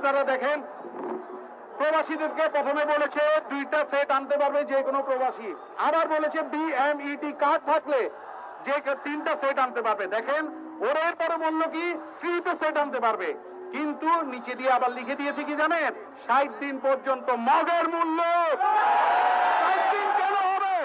আপনারা দেখেন, প্রবাসীদেরকে প্রথমে বলেছে দুইটা সেট আনতে পারবে যে কোনো প্রবাসী। আবার বলেছে বিএমইটি কার্ড থাকলে যে তিনটা সেট আনতে পারবে। দেখেন ওরা এরপরে বলল কি? ফ্রিতে সেট আনতে পারবে। কিন্তু নিচে দিয়ে আবার লিখে দিয়েছে কি জানেন? ষাট দিন পর্যন্ত মগের মূল্য। হবে?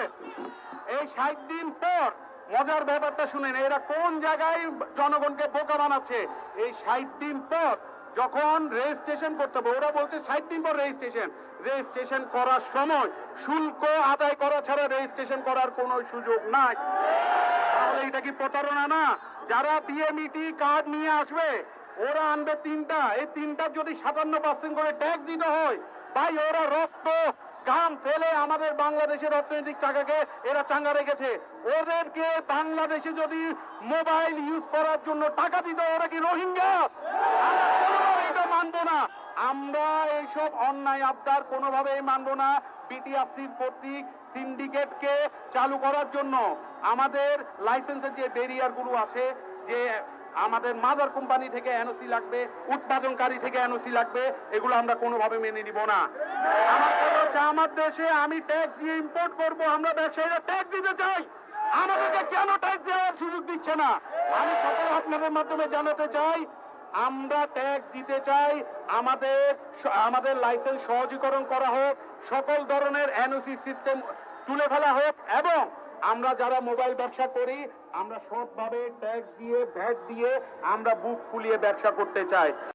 এই ষাট দিন পর মজার ব্যাপারটা শুনেন, এরা কোন জায়গায় জনগণকে বোকা বানাচ্ছে? এই ষাট দিন পর যখন রেজিস্ট্রেশন করতে হবে, ওরা বলছে ষাট দিন পর রেজিস্ট্রেশন রেজিস্ট্রেশন করার সময় শুল্ক আদায় করা ছাড়া রেজিস্ট্রেশন করার কোনো সুযোগ নাই। তাহলে এটা কি প্রতারণা না? যারা বিএমইটি কার্ড নিয়ে আসবে, ওরা আনবে তিনটা। এই তিনটার যদি সাতান্ন পার্সেন্ট করে ট্যাক্স দিতে হয়, ভাই, ওরা রক্ত, ঘাম ফেলে আমাদের বাংলাদেশের অর্থনৈতিক চাকাকে এরা চাঙ্গা রেখেছে। ওদেরকে বাংলাদেশে যদি মোবাইল ইউজ করার জন্য টাকা দিতে ওরা কি রোহিঙ্গা আমরা কোনোভাবে এটা মানবো না আমরা এইসব অন্যায় আবদার কোনোভাবেই মানবো না বিটিআরসির কর্তৃক সিন্ডিকেটকে চালু করার জন্য। আমাদের লাইসেন্সের যে ব্যারিয়ারগুলো আছে, যে আমাদের মাদার কোম্পানি থেকে এনওসি লাগবে, উৎপাদনকারী থেকে এনওসি লাগবে, এগুলো আমরা কোনোভাবে মেনে নিব না। আমার আমার দেশে আমি ট্যাক্স দিয়ে ইম্পোর্ট করব, আমরা ব্যবসায়ীরা ট্যাক্স দিতে চাই। আমাদেরকে কেন ট্যাক্স দেওয়ার সুযোগ দিচ্ছে না? আমি সকল আপনাদের মাধ্যমে জানাতে চাই আমরা ট্যাক্স দিতে চাই, আমাদের আমাদের লাইসেন্স সহজীকরণ করা হোক, সকল ধরনের এনওসি সিস্টেম তুলে ফেলা হোক, এবং আমরা যারা মোবাইল ব্যবসা করি, আমরা সবভাবে ট্যাক্স দিয়ে ভ্যাট দিয়ে আমরা বুক ফুলিয়ে ব্যবসা করতে চাই।